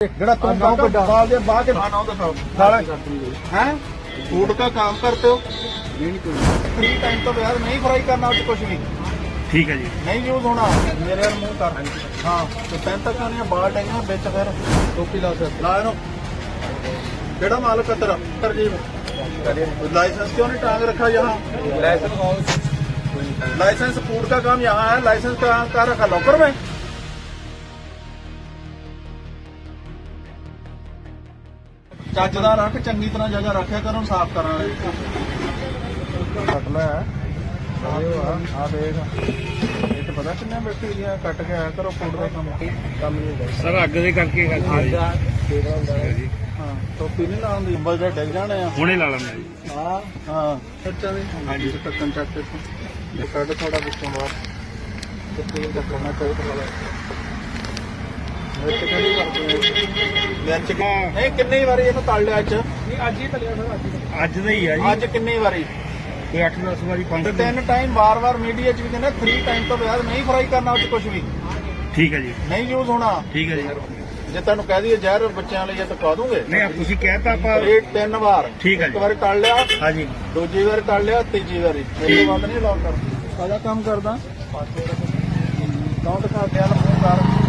ਜਿਹੜਾ तुम गांव को डाल दिया बाहर के हाँ नाम बताओ साला हैं फूड का काम करते हो फ्री टाइम तो यार नहीं फ्राई करना उससे कुछ भी ਠੀਕ ਹੈ ਜੀ नहीं यूज होना मेरे यार मुंह कर हाँ तो पैंत तक आने बाल टंगे बिच फिर टोपी ला से ला इनो केड़ा माल कतर तरजीब लाइसेंस क्यों नहीं टांग रखा यहाँ लाइसेंस लाइसेंस फूड का काम यहाँ है लाइसेंस कहाँ कहाँ रखा लॉकर में ਚੱਜ ਦਾ ਰੱਖ ਚੰਗੀ ਤਰ੍ਹਾਂ ਜਗ੍ਹਾ ਰੱਖਿਆ ਕਰੋ ਸਾਫ਼ ਕਰਨ ਵਾਲੀ। ਕੱਟ ਲੈ। ਆ ਆ ਦੇਖ। ਇਹ ਤਾਂ ਪਤਾ ਕਿੰਨੇ ਬੈਕਟੀਰੀਆ ਕੱਟ ਕੇ ਆਇਆ ਕਰੋ ਫੂਡ ਦਾ ਕੰਮ। ਕੰਮ ਨਹੀਂ ਹੁੰਦਾ। ਸਰ ਅੱਗ ਦੇ ਕਰਕੇ ਜੀ। ਹਾਂ ਟੋਪੀ ਨਹੀਂ ਲਾਉਂਦੀ ਅੰਬਲ ਦੇ ਡਿੱਗ ਜਾਣੇ ਆ। ਹੁਣੇ ਲਾ ਲੈਂਦਾ ਹਾਂ ਹਾਂ। ਸੱਚਾ ਵੀ। ਹਾਂਜੀ। ਟੱਕਣ ਚੱਕ ਕੇ। ਤੇ ਕੱਢ ਥੋੜਾ ਵਿੱਚੋਂ ਬਾਹਰ। ਤੇ ਤੇਲ ਦਾ ਕਰਨਾ ਚਾਹੀਦਾ। ਵਾਲਾ ਕਿ- ਨਹੀਂ ਕਿੰਨੀ ਵਾਰੀ ਇਹਨੂੰ ਤਲ ਲਿਆ ਅੱਜ? ਨਹੀਂ ਅੱਜ ਹੀ ਤਲਿਆ ਸਰ ਅੱਜ ਦਾ ਹੀ ਆ ਜੀ। ਅੱਜ ਕਿੰਨੀ ਵਾਰੀ? ਕੋਈ 8-10 ਵਾਰੀ ਤੇ ਪੰਜ ਤਿੰਨ ਟਾਈਮ ਵਾਰ-ਵਾਰ ਮੀਡੀਆ 'ਚ ਵੀ ਕਹਿੰਦੇ 3 ਟਾਈਮ ਤੋਂ ਬਾਅਦ ਨਹੀਂ ਫਰਾਈ ਕਰਨਾ ਉਹ 'ਚ ਕੁਝ ਵੀ। ਠੀਕ ਹੈ ਜੀ। ਨਹੀਂ ਯੂਜ਼ ਹੋਣਾ। ਠੀਕ ਹੈ ਜੀ। ਜੇ ਤੁਹਾਨੂੰ ਕਹਿ ਦਈਏ ਜ਼ਹਿਰ ਬੱਚਿਆਂ ਲਈ ਇਹ ਤਾਂ ਕਾ ਦੋਗੇ। ਨਹੀਂ ਆਪ ਤੁਸੀਂ ਕਹਿਤਾ ਆਪਾਂ ਇਹ ਤਿੰਨ ਵਾਰ। ਠੀਕ ਹੈ ਇੱਕ ਜੀ। ਵਾਰੀ ਤਲ ਲਿਆ। ਹਾਂਜੀ। ਦੂਜੀ ਵਾਰ ਤਲ ਲਿਆ ਤੀਜੀ ਵਾਰੀ। ਮੇਰੇ ਬਾਅਦ ਨਹੀਂ ਲਾਉ ਕਰ ਕਾਹਦਾ ਕੰਮ ਕਰਦਾ। ਕੌਣ ਦਿਖਾ ਦਿਆ ਮੂੰਹ ਕਰ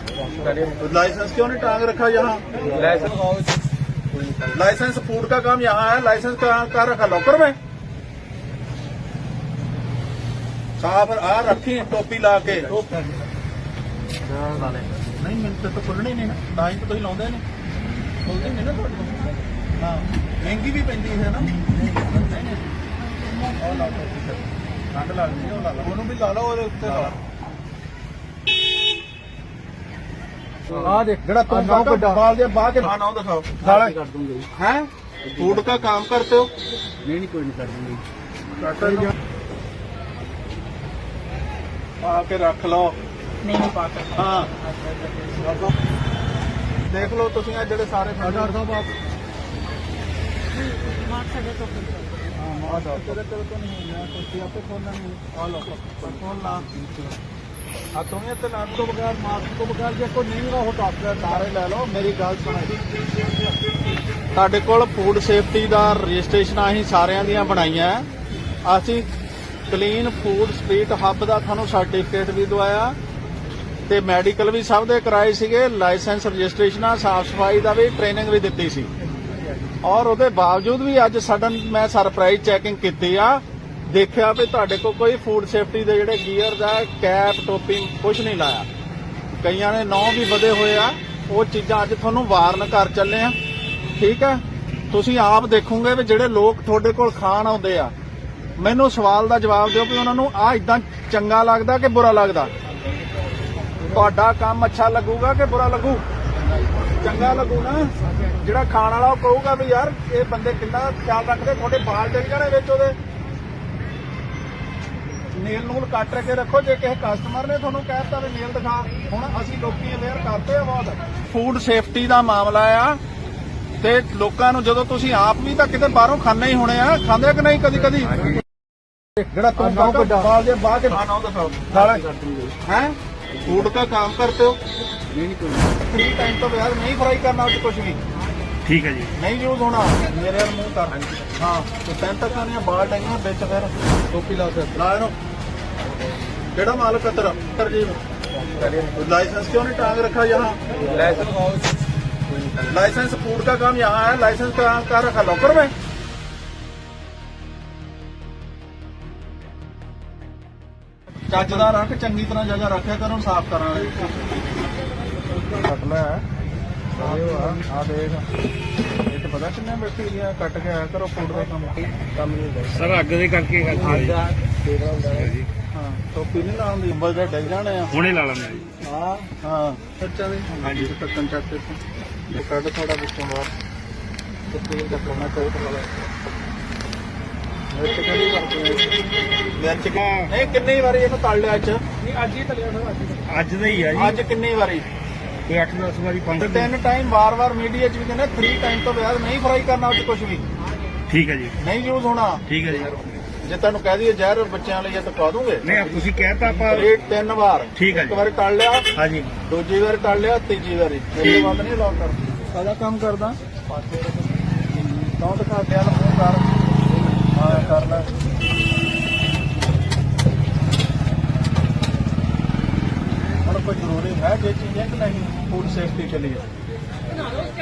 लाइसेंस क्यों नहीं टांग रखा यहाँ लाइसेंस लाइसेंस फूड का काम यहाँ है लाइसेंस कहाँ कहाँ रखा लॉकर में साहब आ रखी है टोपी ला के नहीं मिलते तो खुलने नहीं ना ਤਾਂ ਹੀ ਤਾਂ ਤੁਸੀਂ ਲਾਉਂਦੇ ਨੇ ਖੁੱਲਦੇ ਨਹੀਂ ਨਾ ਤੁਹਾਡੇ ਤੋਂ ਹਾਂ ਮਹਿੰਗੀ ਵੀ ਪੈਂਦੀ ਹੈ ਨਾ ਨਹੀਂ ਨਹੀਂ ਉਹ ਲਾ ਲਓ ਠੰਡ ਲੱਗਦੀ ਹੈ ਉਹ ਲਾ ਲਓ ਉਹਨੂੰ ਵੀ ਲਾ ਲਓ ਉਹਦੇ ਉੱਤੇ ਲਾ ਲਓ ਆ ਦੇਖ ਜਿਹੜਾ तुम गांव को डाल दिया बाहर के हाँ नाम बताओ साला कर दूंगा हैं फूड का काम करते हो नहीं नहीं कोई नहीं कर दूंगी ਪਾ ਕੇ ਰੱਖ ਲਓ ਨਹੀਂ ਨਹੀਂ ਪਾ ਸਕਦਾ ਹਾਂ ਦੇਖ ਲਓ ਤੁਸੀਂ ਆ ਜਿਹੜੇ ਸਾਰੇ ਡਾਕਟਰ ਸਾਹਿਬ ਆਪ ਮਾਰ ਸਕਦੇ ਤੋਂ ਹਾਂ ਮਾਂ ਡਾਕਟਰ ਤੇਰੇ ਕੋਲ ਤਾਂ ਨਹੀਂ ਹੈ ਤੁਸੀਂ ਆਪੇ ਖੋਲਣਾ ਨਹੀਂ ਆ ਲਓ ਖੋਲ ਲਾ ਆ ਤੇ ਨਾਮ ਤੋਂ ਬਗੈਰ ਮਾਸਕ ਤੋਂ ਬਗੈਰ ਜੇ ਕੋਈ ਨਹੀਂ ਹੋ ਡਾਕਟਰ ਸਾਰੇ ਲੈ ਲਓ। ਮੇਰੀ ਗੱਲ ਸੁਣੋ ਸਾਡੇ ਕੋਲ ਫੂਡ ਸੇਫਟੀ ਦਾ ਰਜਿਸਟ੍ਰੇਸ਼ਨ ਅਸੀਂ ਸਾਰਿਆਂ ਦੀਆਂ ਬਣਾਈਆਂ। ਅਸੀਂ ਕਲੀਨ ਫੂਡ ਸਟਰੀਟ ਹੱਬ ਦਾ ਤੁਹਾਨੂੰ ਸਰਟੀਫਿਕੇਟ ਵੀ ਦਵਾਇਆ ਤੇ ਮੈਡੀਕਲ ਵੀ ਸਭ ਦੇ ਕਰਾਏ ਸੀਗੇ ਲਾਇਸੈਂਸ ਰਜਿਸਟ੍ਰੇਸ਼ਨਾਂ ਸਾਫ਼ ਸਫ਼ਾਈ ਦਾ ਵੀ ਟ੍ਰੇਨਿੰਗ ਵੀ ਦਿੱਤੀ ਸੀ। ਔਰ ਉਹਦੇ ਬਾਵਜੂਦ ਵੀ ਅੱਜ ਸਡਨ ਮੈਂ ਸਰਪ੍ਰਾਈਜ਼ ਚੈਕਿੰਗ ਕੀਤੀ ਆ ਦੇਖਿਆ ਵੀ ਤੁਹਾਡੇ ਕੋਲ ਕੋਈ ਫੂਡ ਸੇਫਟੀ ਦੇ ਜਿਹੜੇ ਗੀਅਰਸ ਆ ਕੈਪ ਟੋਪੀ ਕੁਝ ਨਹੀਂ ਲਾਇਆ। ਕਈਆਂ ਨੇ ਨੌ ਵੀ ਵਧੇ ਹੋਏ ਆ, ਉਹ ਚੀਜ਼ਾਂ ਅੱਜ ਤੁਹਾਨੂੰ ਵਾਰਨ ਕਰ ਚੱਲੇ ਆ। ਠੀਕ ਆ ਤੁਸੀਂ ਆਪ ਦੇਖੋਗੇ ਵੀ ਜਿਹੜੇ ਲੋਕ ਤੁਹਾਡੇ ਕੋਲ ਖਾਣ ਆਉਂਦੇ ਆ, ਮੈਨੂੰ ਸਵਾਲ ਦਾ ਜਵਾਬ ਦਿਓ ਵੀ ਉਹਨਾਂ ਨੂੰ ਆ ਇਦਾਂ ਚੰਗਾ ਲੱਗਦਾ ਕਿ ਬੁਰਾ ਲੱਗਦਾ? ਤੁਹਾਡਾ ਕੰਮ ਅੱਛਾ ਲੱਗੂਗਾ ਕਿ ਬੁਰਾ ਲੱਗੂ? ਚੰਗਾ ਲੱਗੂ ਨਾ। ਜਿਹੜਾ ਖਾਣ ਵਾਲਾ ਉਹ ਕਹੂਗਾ ਵੀ ਯਾਰ, ਇਹ ਬੰਦੇ ਕਿੰਨਾ ਖਿਆਲ ਰੱਖਦੇ, ਤੁਹਾਡੇ ਬਾਲ ਚੜ ਜਾਣੇ ਵਿੱਚ ਉਹਦੇ। ਨੇਲ ਨੂਲ ਕੱਟ ਕੇ ਰੱਖੋ ਜੇ ਕਿਸੇ ਕਸਟਮਰ ਨੇ ਤੁਹਾਨੂੰ ਕਹਿਤਾ ਵੀ ਨੇਲ ਦਿਖਾ ਹੁਣ ਅਸੀਂ ਲੋਕੀ ਅਵੇਅਰ ਕਰਤੇ ਆ ਬਹੁਤ। ਫੂਡ ਸੇਫਟੀ ਦਾ ਮਾਮਲਾ ਆ ਤੇ ਲੋਕਾਂ ਨੂੰ ਜਦੋਂ ਤੁਸੀਂ ਆਪ ਵੀ ਤਾਂ ਕਿਤੇ ਬਾਹਰੋਂ ਖਾਣੇ ਹੀ ਹੋਣੇ ਆ ਖਾਂਦੇ ਕਿ ਨਹੀਂ ਕਦੀ ਕਦੀ? ਜਿਹੜਾ ਤੁਮ ਕਹੋ ਵੱਡਾ ਬਾਲ ਦੇ ਬਾਅਦ ਖਾਣਾ ਉਹਦਾ ਸਭ ਹੈ? ਫੂਡ ਦਾ ਕੰਮ ਕਰਦੇ ਹੋ? ਨਹੀਂ ਕੋਈ ਫ੍ਰੀ ਟਾਈਮ ਤੋਂ ਯਾਰ ਨਹੀਂ ਫਰਾਈ ਕਰਨਾ ਉਹ ਕੁਝ ਵੀ। ਠੀਕ ਹੈ ਜੀ। ਨਹੀਂ ਯੂਜ਼ ਹੋਣਾ। ਮੇਰੇ ਮੂੰਹ ਕਰ। ਹਾਂ ਤੇ ਪੈਂਟਾ ਕਰਨੀਆਂ ਬਾਲ ਟੰਗੀਆਂ ਵਿੱਚ ਫਿਰ। ਟੋਪੀ ਲਾ ਕੇ। ਲਾ ਕਿਹੜਾ ਮਾਲਕ ਹੈ ਤੇਰਾ ਤਰਜੀਬ लाइसेंस क्यों नहीं टांग रखा यहाँ लाइसेंस लाइसेंस फूड का काम यहाँ है लाइसेंस कहाँ कहाँ रखा लॉकर में ਚੱਜ ਦਾ ਰੱਖ ਚੰਗੀ ਤਰ੍ਹਾਂ ਜਗ੍ਹਾ ਰੱਖਿਆ ਕਰੋ ਸਾਫ਼ ਕਰਨ ਵਾਲੀ ਕੱਟ ਲੈ ਆਇਓ ਆ ਆ ਦੇਖ ਇਹ ਤਾਂ ਪਤਾ ਕਿੰਨੇ ਬੈਕਟੀਰੀਆ ਕੱਟ ਕੇ ਆਇਆ ਕਰੋ ਫੂਡ ਦਾ ਕੰਮ ਕੰਮ ਨਹੀਂ ਹੁੰਦਾ ਸਰ ਅੱਗ ਦੇ ਕਰਕੇ ਗੱਲ ਹੋਈ ਜੀ ਹਾਂ ਟੋਪੀ ਨਹੀਂ ਲਾਉਂਦੀ ਅੰਬਲ ਦੇ ਡਿੱਗ ਜਾਣੇ ਆ। ਹੁਣੇ ਲਾ ਲੈਂਦਾ ਜੀ। ਹਾਂ ਹਾਂ ਸੱਚਾ ਵੀ ਹਾਂਜੀ। ਟੱਕਣ ਚੱਕ ਕੇ ਤੇ ਕੱਢ ਥੋੜਾ ਵਿੱਚੋਂ ਬਾਹਰ। ਤੇ ਤੇਲ ਦਾ ਕੋਨਾ ਚਾਹੀਦਾ ਵਾਲਾ ਮਿਰਚ ਕਿਹੜੀ ਵਰਤਦੇ ਮਿਰਚ ਕਿ- ਨਹੀਂ ਕਿੰਨੀ ਵਾਰੀ ਇਹਨੂੰ ਤਲ ਲਿਆ ਅੱਜ? ਨਹੀਂ ਅੱਜ ਹੀ ਤਲਿਆ ਸਰ ਅੱਜ ਹੀ ਅੱਜ ਦਾ ਹੀ ਆ ਜੀ। ਅੱਜ ਕਿੰਨੀ ਵਾਰੀ? ਕੋਈ 8-10 ਵਾਰੀ ਤੇ ਪੰਜ ਤਿੰਨ ਟਾਈਮ ਵਾਰ-ਵਾਰ ਮੀਡੀਆ 'ਚ ਵੀ ਕਹਿੰਦੇ 3 ਟਾਈਮ ਤੋਂ ਬਾਅਦ ਨਹੀਂ ਫਰਾਈ ਕਰਨਾ ਉਹ 'ਚ ਕੁਝ ਵੀ। ਠੀਕ ਹੈ ਜੀ। ਨਹੀਂ ਯੂਜ਼ ਹੋਣਾ। ਠੀਕ ਹੈ ਜੀ। ਜੇ ਤੁਹਾਨੂੰ ਕਹਿ ਦਈਏ ਜ਼ਹਿਰ ਬੱਚਿਆਂ ਲਈ ਇਹ ਤਾਂ ਪਾ ਦੂੰਗੇ। ਨਹੀਂ ਤੁਸੀਂ ਕਹਿਤਾ ਆਪਾਂ ਰੇਟ ਤਿੰਨ ਵਾਰ। ਠੀਕ ਹੈ ਇੱਕ ਜੀ ਵਾਰੀ ਤਲ ਲਿਆ। ਹਾਂਜੀ। ਦੂਜੀ ਵਾਰ ਤਲ ਲਿਆ ਤੀਜੀ ਵਾਰੀ। ਤੋਂ ਬਾਅਦ ਨਹੀਂ ਲਾਉ ਕਰ ਸਾਦਾ ਕੰਮ ਕਰਦਾ। ਤਾਂ ਦਿਖਾ ਦਿਆ ਮੂੰਹ ਕਰ। ਹਾਂ ਕਰ ਲੈ। ਹੁਣ ਕੋਈ ਜ਼ਰੂਰੀ ਹੈ ਜੇ ਚੀਜ਼ ਹੈ ਕਿ ਨਹੀਂ ਫੂਡ ਸੇਫਟੀ ਕੇ ਲਈ।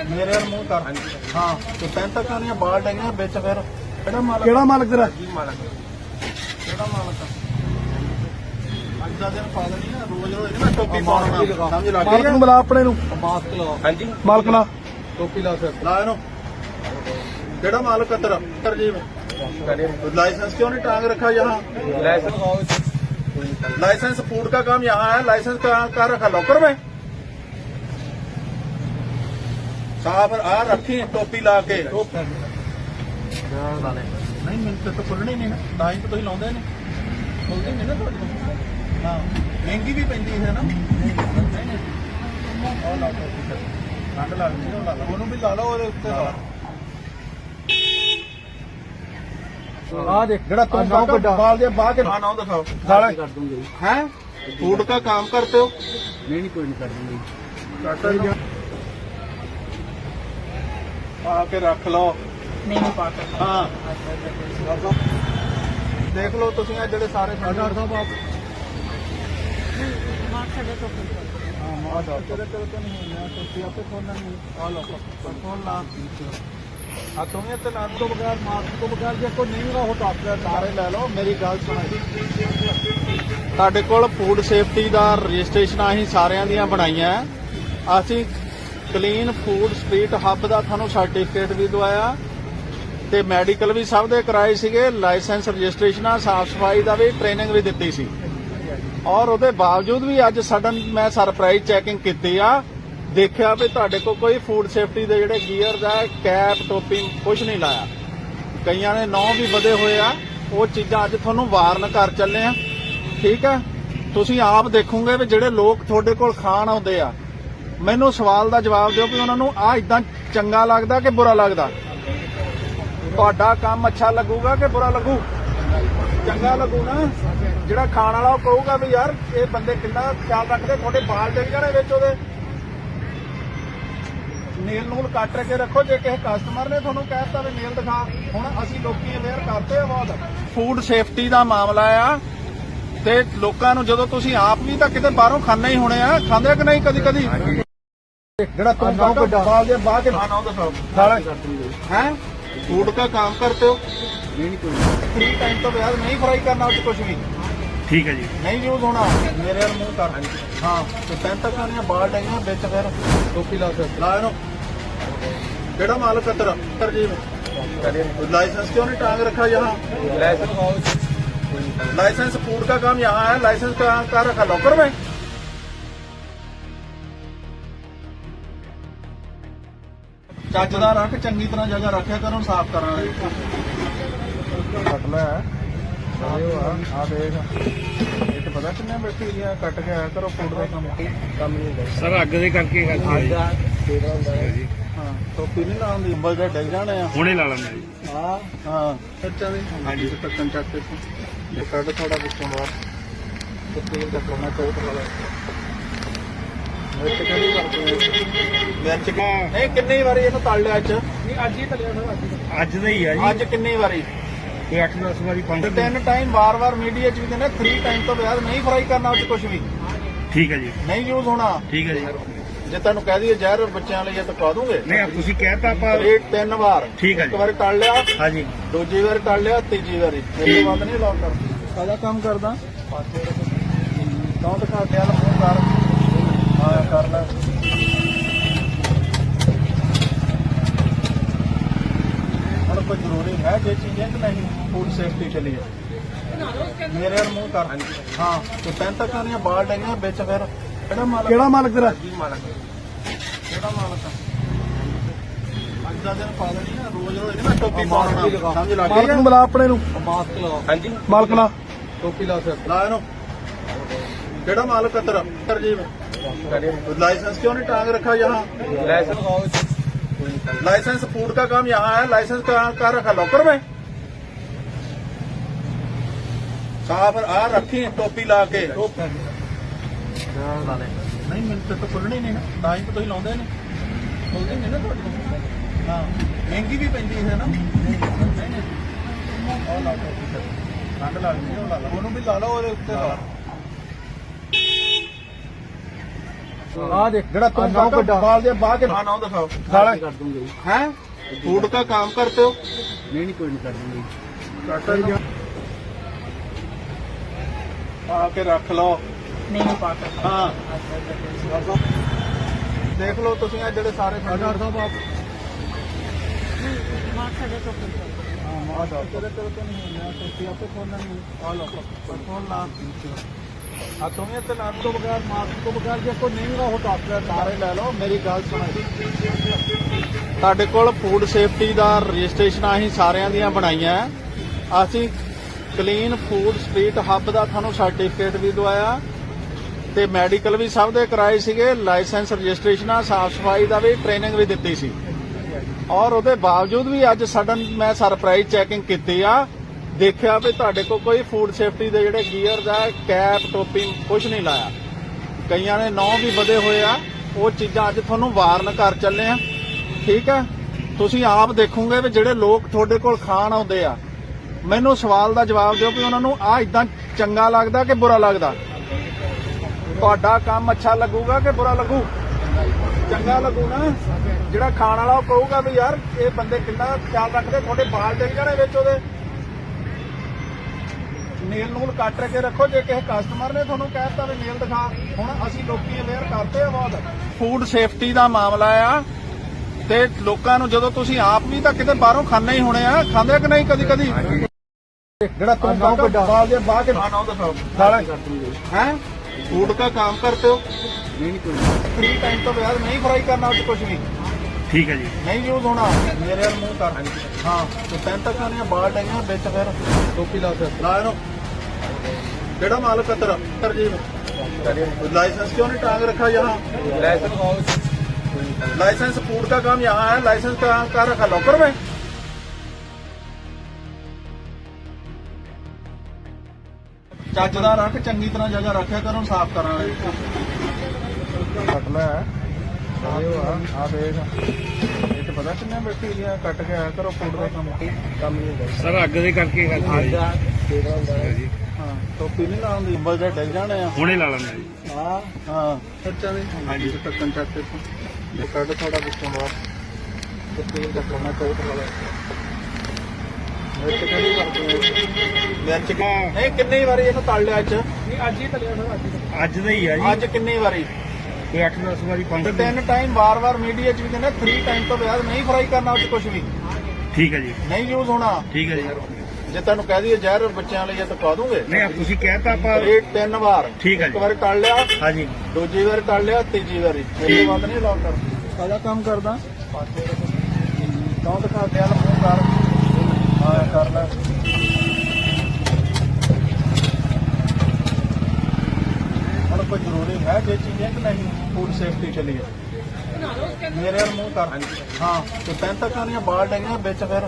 ਮੇਰੇ ਵੱਲ ਮੂੰਹ ਕਰ। ਹਾਂ ਤੇ ਪੈਂਟ ਤੱਕ ਨਹੀਂ ਬਾਲ ਡੰਗੇ ਵਿੱਚ ਫਿਰ ਕਿਹੜਾ ਮਾਲਕ ਕਿਹੜਾ ਮਾਲਕ ਤੇਰਾ ਜੀ ਮਾਲਕ ਕਿਹੜਾ ਮਾਲਕ ਆ? ਅੱਜ ਦਾ ਦਿਨ ਪਾ ਲੈਣੀ ਨਾ ਰੋਜ਼ ਰੋਜ਼ ਨਾ ਟੋਪੀ ਪਾਉਣਾ ਸਮਝ ਲੱਗ ਗਈ ਮਾਲਕ ਨੂੰ ਬੁਲਾ ਆਪਣੇ ਨੂੰ ਮਾਸਕ ਲਾ ਹਾਂਜੀ ਮਾਲਕ ਲਾ ਟੋਪੀ ਲਾ ਸਰ ਲਾ ਇਹਨੂੰ ਕਿਹੜਾ ਮਾਲਕ ਹੈ ਤੇਰਾ ਤਰਜੀਬ लाइसेंस क्यों नहीं टांग रखा यहाँ लाइसेंस फूड का काम यहाँ है लाइसेंस कहाँ कहाँ रखा लॉकर में साहब आ रखी है टोपी ला के ਲਾ ਲੈ ਨਹੀਂ ਮੈਨੂੰ ਤਾਂ ਖੁੱਲਣੇ ਨਹੀਂ ਨਾ। ਤਾਂ ਹੀ ਤਾਂ ਤੁਸੀਂ ਲਾਉਂਦੇ ਨੇ। ਖੁੱਲਦੇ ਨਹੀਂ ਨਾ ਤੁਹਾਡੇ ਕੋਲ। ਹਾਂ ਮਹਿੰਗੀ ਵੀ ਪੈਂਦੀ ਹੈ ਨਾ। ਉਹ ਲਾ ਲਓ ਤੁਸੀਂ ਫਿਰ। ਠੰਡ ਲੱਗਦੀ ਹੈ ਉਹ ਲਾ ਲਓ। ਉਹਨੂੰ ਵੀ ਲਾ ਲਓ ਉਹਦੇ ਉੱਤੇ ਲਾ ਆ ਦੇਖ ਜਿਹੜਾ ਤੂੰ ਬਾਲ ਕੱਢਾ ਬਾਲ ਦੇ ਬਾਹ ਕੇ ਨਾ ਦਿਖਾਓ। ਸਾਲੇ ਕਰ ਦੂੰਗੇ ਜੀ। ਹੈ? ਫੂਡ ਦਾ ਕੰਮ ਕਰਤੇ ਹੋ? ਨਹੀਂ ਨਹੀਂ ਕੋਈ ਨਹੀਂ ਕਰ ਦੂੰਗੇ ਜੀ। ਪਾ ਕੇ ਰੱਖ ਲਓ। ਨਹੀਂ ਨਹੀਂ ਪਾ ਸਕਦਾ। ਹਾਂ। ਦੇਖ ਲਓ ਤੁਸੀਂ ਇਹ ਜਿਹੜੇ ਸਾਰੇ ਡਾਕਟਰ ਸਾਹਿਬ ਆਪ। ਹਾਂ ਮਾਂ ਦਾ ਤੇਰੇ ਤੇਰੇ ਤੋਂ ਨਹੀਂ ਹੋਣਾ ਤੁਸੀਂ ਆਪੇ ਖੋਲਣਾ ਨਹੀਂ ਆ ਲਓ ਖੋਲ ਲਾ। ਆ ਤੁਮੇ ਤੇ ਨਾਮ ਤੋਂ ਬਗੈਰ ਮਾਸਕ ਤੋਂ ਬਗੈਰ ਜੇ ਕੋਈ ਨਹੀਂ ਹੋਗਾ ਉਹ ਤਾਂ ਆਪਣੇ ਸਾਰੇ ਲੈ ਲਓ। ਮੇਰੀ ਗੱਲ ਸੁਣੋ। ਸਾਡੇ ਕੋਲ ਫੂਡ ਸੇਫਟੀ ਦਾ ਰਜਿਸਟ੍ਰੇਸ਼ਨ ਅਸੀਂ ਸਾਰਿਆਂ ਦੀਆਂ ਬਣਾਈਆਂ। ਅਸੀਂ ਕਲੀਨ ਫੂਡ ਸਟਰੀਟ ਹੱਬ ਦਾ ਤੁਹਾਨੂੰ ਸਰਟੀਫਿਕੇਟ ਵੀ ਦਵਾਇਆ। ਤੇ ਮੈਡੀਕਲ ਵੀ ਸਭ ਦੇ ਕਰਾਏ ਸੀਗੇ, ਲਾਇਸੈਂਸ ਰਜਿਸਟ੍ਰੇਸ਼ਨਾਂ, ਸਾਫ਼ ਸਫ਼ਾਈ ਦਾ ਵੀ, ਟ੍ਰੇਨਿੰਗ ਵੀ ਦਿੱਤੀ ਸੀ। ਔਰ ਉਹਦੇ ਬਾਵਜੂਦ ਵੀ ਅੱਜ ਸਡਨ ਮੈਂ ਸਰਪ੍ਰਾਈਜ਼ ਚੈਕਿੰਗ ਕੀਤੀ ਆ, ਦੇਖਿਆ ਵੀ ਤੁਹਾਡੇ ਕੋਲ ਕੋਈ ਫੂਡ ਸੇਫਟੀ ਦੇ ਜਿਹੜੇ ਗੀਅਰ ਦਾ ਕੈਪ ਟੋਪੀ ਕੁਝ ਨਹੀਂ ਲਾਇਆ। ਕਈਆਂ ਨੇ ਨੌ ਵੀ ਵਧੇ ਹੋਏ ਆ, ਉਹ ਚੀਜ਼ਾਂ ਅੱਜ ਤੁਹਾਨੂੰ ਵਾਰਨ ਕਰ ਚੱਲੇ ਆ। ਠੀਕ ਆ? ਤੁਸੀਂ ਆਪ ਦੇਖੋਗੇ ਵੀ ਜਿਹੜੇ ਲੋਕ ਤੁਹਾਡੇ ਕੋਲ ਖਾਣ ਆਉਂਦੇ ਆ, ਮੈਨੂੰ ਸਵਾਲ ਦਾ ਜਵਾਬ ਦਿਓ ਕਿ ਉਹਨਾਂ ਨੂੰ ਆ ਇਦਾਂ ਚੰਗਾ ਲੱਗਦਾ ਕਿ ਬੁਰਾ ਲੱਗਦਾ? ਤੁਹਾਡਾ ਕੰਮ ਅੱਛਾ ਲੱਗੂਗਾ ਕਿ ਬੁਰਾ ਲੱਗੂ? ਚੰਗਾ ਲੱਗੂ ਨਾ। ਜਿਹੜਾ ਖਾਣ ਵਾਲਾ ਉਹ ਕਹੂਗਾ ਵੀ ਯਾਰ ਇਹ ਬੰਦੇ ਕਿੰਨਾ ਖਿਆਲ ਰੱਖਦੇ ਤੁਹਾਡੇ ਬਾਲ ਡਿੱਗ ਜਾਣੇ ਵਿੱਚ ਉਹਦੇ। ਨੀਲ ਨੂਲ ਕੱਟ ਕੇ ਰੱਖੋ ਜੇ ਕਿਸੇ ਕਸਟਮਰ ਨੇ ਤੁਹਾਨੂੰ ਕਹਿਤਾ ਵੀ ਨੀਲ ਦਿਖਾ ਹੁਣ ਅਸੀਂ ਲੋਕੀ ਅਵੇਅਰ ਕਰਦੇ ਆ ਬਹੁਤ। ਫੂਡ ਸੇਫਟੀ ਦਾ ਮਾਮਲਾ ਆ। ਤੇ ਲੋਕਾਂ ਨੂੰ ਜਦੋਂ ਤੁਸੀਂ ਆਪ ਵੀ ਤਾਂ ਕਿਤੇ ਬਾਹਰੋਂ ਖਾਣੇ ਹੀ ਹੋਣੇ ਆ ਖਾਂਦੇ ਕਿ ਨਹੀਂ ਕਦੀ ਕਦੀ ਜਿਹੜਾ ਵੱਡਾ। ਬਾਲ ਦੇ ਬਾਹ ਕੇ ਨਾ ਦਿਖਾਓ ਸਾਲੇ हैं फूड का काम करते हो ਨਹੀਂ ਕੋਈ 3 ਟਾਈਮ ਤੋਂ ਬਾਅਦ ਨਹੀਂ ਫਰਾਈ ਕਰਨਾ ਉਹ 'ਚ ਕੁਝ ਵੀ ਠੀਕ ਹੈ ਜੀ ਨਹੀਂ ਯੂਜ਼ ਹੋਣਾ ਮੇਰੇ ਵੱਲ ਮੂੰਹ ਕਰ ਹਾਂ ਤੇ ਪੈਂਟ ਤੱਕ ਨਹੀਂ ਬਾਲ ਡੰਗੇ ਵਿੱਚ ਫਿਰ ਟੋਪੀ ਲਾ ਕੇ ਲਾ ਇਹਨੂੰ ਕਿਹੜਾ ਮਾਲਕ ਹੈ ਤੇਰਾ ਤਰਜੀਬ लाइसेंस क्यों नहीं टांग रखा यहाँ लाइसेंस फूड का काम यहाँ है लाइसेंस कहाँ कहाँ रखा लॉकर में ਚੱਜ ਦਾ ਰੱਖ ਚੰਗੀ ਤਰ੍ਹਾਂ ਜਗ੍ਹਾ ਰੱਖਿਆ ਕਰੋ ਸਾਫ਼ ਕਰਨ ਵਾਲੀ। ਕੱਟ ਲੈ। ਆਇਓ ਆ ਆ ਦੇਖ। ਇਹ ਤਾਂ ਪਤਾ ਕਿੰਨੇ ਬੈਠੀ ਗਿਆ ਕੱਟ ਕੇ ਆਇਆ ਕਰੋ ਫੂਡ ਦਾ ਕੰਮ। ਕੰਮ ਨਹੀਂ ਹੁੰਦਾ। ਸਰ ਅੱਗ ਦੇ ਕਰਕੇ ਹੈਗਾ ਜੀ। ਜੀ। ਹਾਂ ਟੋਪੀ ਨਹੀਂ ਲਾਉਂਦੀ ਅੰਬਲ ਦੇ ਡਿੱਗ ਜਾਣੇ ਆ। ਹੁਣੇ ਲਾ ਲੈਂਦੇ ਜੀ। ਹਾਂ ਹਾਂ। ਸੱਚਾ ਵੀ। ਹਾਂਜੀ। ਟੱਕਣ ਚੱਕ ਕੇ ਇਹ ਕੱਢ ਥੋੜਾ ਵਿੱਚੋਂ ਬਾਹਰ। ਤੇ ਤੇਲ ਦਾ ਕੋਨਾ ਚਾਹੀਦਾ। ਵਾਲਾ ਮਿਰਚ ਕਿਹੜੀ ਵਰਤਦੇ ਮਿਰਚ ਕਿ- ਨਹੀਂ ਕਿੰਨੀ ਵਾਰੀ ਇਹਨੂੰ ਤਲ ਲਿਆ ਅੱਜ? ਨਹੀਂ ਅੱਜ ਹੀ ਤਲਿਆ ਸਰ ਅੱਜ ਹੀ ਅੱਜ ਦਾ ਹੀ ਆ ਜੀ। ਅੱਜ ਕਿੰਨੀ ਵਾਰੀ? ਕੋਈ 8-10 ਵਾਰੀ ਪੰਜ ਤੇ ਤਿੰਨ ਟਾਈਮ ਵਾਰ-ਵਾਰ ਮੀਡੀਆ 'ਚ ਵੀ ਕਹਿੰਦੇ 3 ਟਾਈਮ ਤੋਂ ਬਾਅਦ ਨਹੀਂ ਫਰਾਈ ਕਰਨਾ ਉਹ 'ਚ ਕੁਝ ਵੀ। ਠੀਕ ਹੈ ਜੀ। ਨਹੀਂ ਯੂਜ਼ ਹੋਣਾ। ਠੀਕ ਹੈ ਜੀ। ਜੇ ਤੁਹਾਨੂੰ ਕਹਿ ਦਈਏ ਜ਼ਹਿਰ ਬੱਚਿਆਂ ਲਈ ਇਹ ਤਾਂ ਪਾ ਦੂੰਗੇ। ਨਹੀਂ ਆਪ ਤੁਸੀਂ ਕਹਿਤਾ ਆਪਾਂ ਰੇਟ ਤਿੰਨ ਵਾਰ। ਠੀਕ ਹੈ ਇੱਕ ਜੀ। ਵਾਰੀ ਤਲ ਲਿਆ। ਹਾਂਜੀ। ਦੂਜੀ ਵਾਰ ਤਲ ਲਿਆ ਤੀਜੀ ਵਾਰੀ। ਇਸ ਤੋਂ ਬਾਅਦ ਨਹੀਂ ਲਾਉ ਕਰ ਸਾਦਾ ਕੰਮ ਕਰਦਾ। ਤਾਂ ਦਿਖਾ ਦਿਆ ਮੂੰਹ ਕਰ ਹਾਂ ਕਰ ਲੈ। ਹੁਣ ਕੋਈ ਜ਼ਰੂਰੀ ਹੈ ਜੇ ਚੀਜ਼ ਹੈ ਕਿ ਨਹੀਂ ਫੂਡ ਸੇਫਟੀ ਕੇ ਲਈ ਮੇਰੇ ਵੱਲ ਮੂੰਹ ਕਰ ਹਾਂ ਤੇ ਪੈਂਟ ਤੱਕ ਨਹੀਂ ਬਾਲ ਡੰਗੇ ਵਿੱਚ ਫਿਰ ਕਿਹੜਾ ਮਾਲਕ ਕਿਹੜਾ ਮਾਲਕ ਤੇਰਾ ਕਿਹੜਾ ਮਾਲਕ ਆ? ਦਾ ਦਿਨ ਪਾ ਦੇਣੀ ਨਾ ਰੋਜ਼ ਰੋਜ਼ ਨਹੀਂ ਮੈਂ ਟੋਪੀ ਪਾਉਣਾ ਸਮਝ ਲੱਗ ਮਾਲਕ ਗਈ ਨੂੰ ਬੁਲਾ ਆਪਣੇ ਨੂੰ ਮਾਸਕ ਲਾਓ ਹਾਂਜੀ ਮਾਲਕ ਨਾਲ ਟੋਪੀ ਲਾ ਸਿਰ ਲਾ ਇਹਨੂੰ ਕਿਹੜਾ ਮਾਲਕ ਹੈ ਤੇਰਾ ਤਰਜੀਬ लाइसेंस क्यों नहीं टांग रखा यहाँ लाइसेंस लाइसेंस फूड का काम यहाँ है लाइसेंस कहाँ कहाँ रखा लॉकर में साहब आ रखी है टोपी ला के नहीं मिलते तो खुलनी नहीं ना ਤਾਂ ਹੀ ਤਾਂ ਤੁਸੀਂ ਲਾਉਂਦੇ ਨੇ ਖੁੱਲਦੀ ਨਹੀਂ ਨਾ ਤੁਹਾਡੀ ਹਾਂ ਮਹਿੰਗੀ ਵੀ ਪੈਂਦੀ ਹੈ ਨਾ ਨਹੀਂ ਨਹੀਂ ਉਹ ਲਾ ਟੋਪੀ ਫਿਰ। ਠੰਡ ਲੱਗਦੀ ਹੈ ਉਹ ਲਾ ਲਾ ਉਹਨੂੰ ਵੀ ਲਾ ਲਓ ਉਹਦੇ ਉੱਤੇ ਲਾ ਆ ਦੇਖ ਜਿਹੜਾ तुम गाँव को डाल दिया बाहर के खाना दिखाओ ਸਾਲਾ हैं फूड का काम करते हो नहीं नहीं कोई नहीं कर दूंगी आके रख लो नहीं नहीं पा सकता ਹਾਂ ਦੇਖ ਲਓ ਤੁਸੀਂ ਇਹ ਜਿਹੜੇ ਸਾਰੇ ਸਰਦਾਰ ਸਾਹਿਬ ਆਪ ਹਾਂ ਮਾਰ ਦੋ ਤੇਰੇ ਤੇਰੇ ਤੋਂ ਨਹੀਂ ਹੋਣਾ ਤੁਸੀਂ ਆਪੇ ਖੋਲਣਾ ਨਹੀਂ ਆ ਲੋ ਖੋਲ ਲਾ ਆ ਤੁਮੇ ਤੇ ਨਾ ਤੋਂ ਬਗੈਰ, ਮਾਸਕ ਤੋਂ ਬਗੈਰ, ਜੇ ਕੋਈ ਨਹੀਂ ਉਹ ਡਾਕਟਰ ਸਾਰੇ ਲੈ ਲਓ, ਮੇਰੀ ਗੱਲ ਸੁਣੋ ਸਾਡੇ ਕੋਲ ਫੂਡ ਸੇਫਟੀ ਦਾ ਰਜਿਸਟ੍ਰੇਸ਼ਨ ਅਸੀਂ ਸਾਰਿਆਂ ਦੀਆਂ ਬਣਾਈਆਂ। ਹੈ। ਅਸੀਂ ਕਲੀਨ ਫੂਡ ਸਟਰੀਟ ਹੱਬ ਦਾ ਤੁਹਾਨੂੰ ਸਰਟੀਫਿਕੇਟ ਵੀ ਦਵਾਇਆ। ਤੇ ਮੈਡੀਕਲ ਵੀ ਸਭ ਦੇ ਕਰਾਏ ਸੀਗੇ ਲਾਇਸੈਂਸ ਰਜਿਸਟ੍ਰੇਸ਼ਨਾਂ ਸਾਫ਼ ਸਫ਼ਾਈ ਦਾ ਵੀ ਟ੍ਰੇਨਿੰਗ ਵੀ ਦਿੱਤੀ ਸੀ। ਔਰ ਉਹਦੇ ਬਾਵਜੂਦ ਵੀ ਅੱਜ ਸਡਨ ਮੈਂ ਸਰਪ੍ਰਾਈਜ਼ ਚੈਕਿੰਗ ਕੀਤੀ ਆ ਦੇਖਿਆ ਵੀ ਤੁਹਾਡੇ ਕੋਲ ਕੋਈ ਫੂਡ ਸੇਫਟੀ ਦੇ ਜਿਹੜੇ ਗੀਅਰ ਦਾ ਕੈਪ ਟੋਪੀ ਕੁਝ ਨਹੀਂ ਲਾਇਆ। ਕਈਆਂ ਨੇ ਨੌ ਵੀ ਵਧੇ ਹੋਏ ਆ, ਉਹ ਚੀਜ਼ਾਂ ਅੱਜ ਤੁਹਾਨੂੰ ਵਾਰਨ ਕਰ ਚੱਲੇ ਆ। ਠੀਕ ਹੈ ਤੁਸੀਂ ਆਪ ਦੇਖੋਗੇ ਵੀ ਜਿਹੜੇ ਲੋਕ ਤੁਹਾਡੇ ਕੋਲ ਖਾਣ ਆਉਂਦੇ ਆ, ਮੈਨੂੰ ਸਵਾਲ ਦਾ ਜਵਾਬ ਦਿਓ ਵੀ ਉਹਨਾਂ ਨੂੰ ਆ ਇਦਾਂ ਚੰਗਾ ਲੱਗਦਾ ਕਿ ਬੁਰਾ ਲੱਗਦਾ? ਤੁਹਾਡਾ ਕੰਮ ਅੱਛਾ ਲੱਗੂਗਾ ਕਿ ਬੁਰਾ ਲੱਗੂ? ਚੰਗਾ ਲੱਗੂ ਨਾ। ਜਿਹੜਾ ਖਾਣ ਵਾਲਾ ਉਹ ਕਹੂਗਾ ਵੀ ਯਾਰ, ਇਹ ਬੰਦੇ ਕਿੰਨਾ ਖਿਆਲ ਰੱਖਦੇ, ਤੁਹਾਡੇ ਬਾਲ ਡਿੱਗ ਜਾਣੇ ਵਿੱਚ ਉਹਦੇ। ਨੇਲ ਨੂਲ ਕੱਟ ਕੇ ਰੱਖੋ ਜੇ ਕਿਸੇ ਕਸਟਮਰ ਨੇ ਤੁਹਾਨੂੰ ਕਹਿਤਾ ਵੀ ਨੇਲ ਦਿਖਾ ਹੁਣ ਅਸੀਂ ਲੋਕੀ ਅਵੇਅਰ ਕਰਤੇ ਆ ਬਹੁਤ। ਫੂਡ ਸੇਫਟੀ ਦਾ ਮਾਮਲਾ ਆ ਤੇ ਲੋਕਾਂ ਨੂੰ ਜਦੋਂ ਤੁਸੀਂ ਆਪ ਵੀ ਤਾਂ ਕਿਤੇ ਬਾਹਰੋਂ ਖਾਣਾ ਹੀ ਹੋਣੇ ਆ ਖਾਂਦੇ ਕਿ ਨਹੀਂ ਕਦੀ ਕਦੀ ਜਿਹੜਾ ਤੂੰ ਗਾਉਂ ਵੱਡਾ। ਬਾਲ ਦੇ ਬਾਹ ਕੇ ਖਾਣਾ ਉਹਦਾ ਸਾਰਾ ਹੈ? ਫੂਡ ਦਾ ਕੰਮ ਕਰਤੇ ਹੋ। ਨਹੀਂ ਕੋਈ ਫ੍ਰੀ ਟਾਈਮ ਤੋਂ ਬਾਅਦ ਨਹੀਂ ਫਰਾਈ ਕਰਨਾ ਉਹ ਕੁਝ ਨਹੀਂ ਠੀਕ ਹੈ ਜੀ। ਨਹੀਂ ਯੂਜ਼ ਹੋਣਾ। ਮੇਰੇ ਮੂੰਹ ਕਰ। ਹਾਂ ਤੇ ਪੈਂਟਾ ਕਾਨੀਆਂ ਬਾਲ ਟਾਈਆਂ ਵਿੱਚ ਫਿਰ। ਟੋਪੀ ਲਾ ਕੇ ਲਾ ਇਹਨੂੰ। ਕਿਹੜਾ ਮਾਲਕ ਹੈ ਤੇਰਾ ਤਰਜੀਬ लाइसेंस क्यों नहीं टांग रखा यहाँ लाइसेंस लाइसेंस फूड का काम यहाँ है लाइसेंस कहाँ कहाँ रखा लॉकर में ਚੱਜ ਦਾ ਰੱਖ ਚੰਗੀ ਤਰ੍ਹਾਂ ਜਗ੍ਹਾ ਰੱਖਿਆ ਕਰੋ ਸਾਫ਼ ਕਰਾਂ ਕੱਟ ਲੈ ਆਇਓ ਆ ਆ ਦੇਖ ਇਹ ਤੇ ਪਤਾ ਕਿੰਨੇ ਬੈਠੀ ਆ ਕੱਟ ਕੇ ਆਇਆ ਕਰੋ ਫੂਡ ਦਾ ਕੰਮ ਕੰਮ ਹੀ ਹੁੰਦਾ ਸਰ ਅੱਗ ਦੇ ਕਰਕੇ ਗੱਲ ਹੋਈ ਜੀ। ਹਾਂ ਟੋਪੀ ਨਹੀਂ ਲਾਉਂਦੀ ਅੰਬਲ ਜੇ ਡਿੱਗ ਜਾਣੇ ਆ। ਹੁਣੇ ਲਾ ਲੈਂਦੇ ਹਾਂ ਹਾਂ। ਸੱਚਾ ਵਾਰੀ ਇਹਨੂੰ ਤਲ ਲਿਆ ਅੱਜ? ਨਹੀਂ ਅੱਜ ਹੀ ਤਲਿਆ ਹੋਣਾ ਅੱਜ ਅੱਜ ਦਾ ਆ ਜੀ। ਅੱਜ ਕਿੰਨੀ ਵਾਰੀ? ਕੋਈ 8-10 ਵਾਰੀ ਤੇ ਤਿੰਨ ਟਾਈਮ ਵਾਰ-ਵਾਰ ਮੀਡੀਆ 'ਚ ਵੀ ਕਹਿੰਦਾ ਠੀਕ ਹੈ ਜੀ। ਨਹੀਂ ਯੂਜ਼ ਹੋਣਾ। ਠੀਕ ਹੈ ਜੀ। ਜੇ ਤੁਹਾਨੂੰ ਕਹਿ ਦਈਏ ਜ਼ਹਿਰ ਬੱਚਿਆਂ ਲਈ ਇਹ ਤਾਂ ਪਾ ਦੋਗੇ। ਨਹੀਂ ਆਪ ਤੁਸੀਂ ਕਹਿਤਾ ਆਪਾਂ ਇਹ ਤਿੰਨ ਵਾਰ। ਠੀਕ ਹੈ ਇੱਕ ਜੀ। ਵਾਰੀ ਤਲ ਲਿਆ। ਹਾਂਜੀ। ਦੂਜੀ ਵਾਰ ਤਲ ਲਿਆ ਤੀਜੀ ਵਾਰੀ ਇਹ ਬਾਤ ਨਹੀਂ ਲਾਉ ਕਰ ਸਾਡਾ ਕੰਮ ਕਰਦਾ। ਕੌਣ ਦਿਖਾ ਦਿਆ ਮੂੰਹ ਕਰ। ਹਾਂ ਕਰ ਲੈ। ਹੁਣ ਕੋਈ ਜ਼ਰੂਰੀ ਹੈ ਜੇ ਚੀਜ਼ ਕਿ ਨਹੀਂ? ਫੂਡ ਸੇਫਟੀ ਚਲੀ ਹੈ ਮੇਰੇ ਵੱਲ ਮੂੰਹ ਕਰ। ਹਾਂ ਤੇ ਪੈਨ ਤੱਕ ਆਣੀਆਂ ਬਾਲ ਡੰਗੀਆਂ ਵਿੱਚ ਫਿਰ।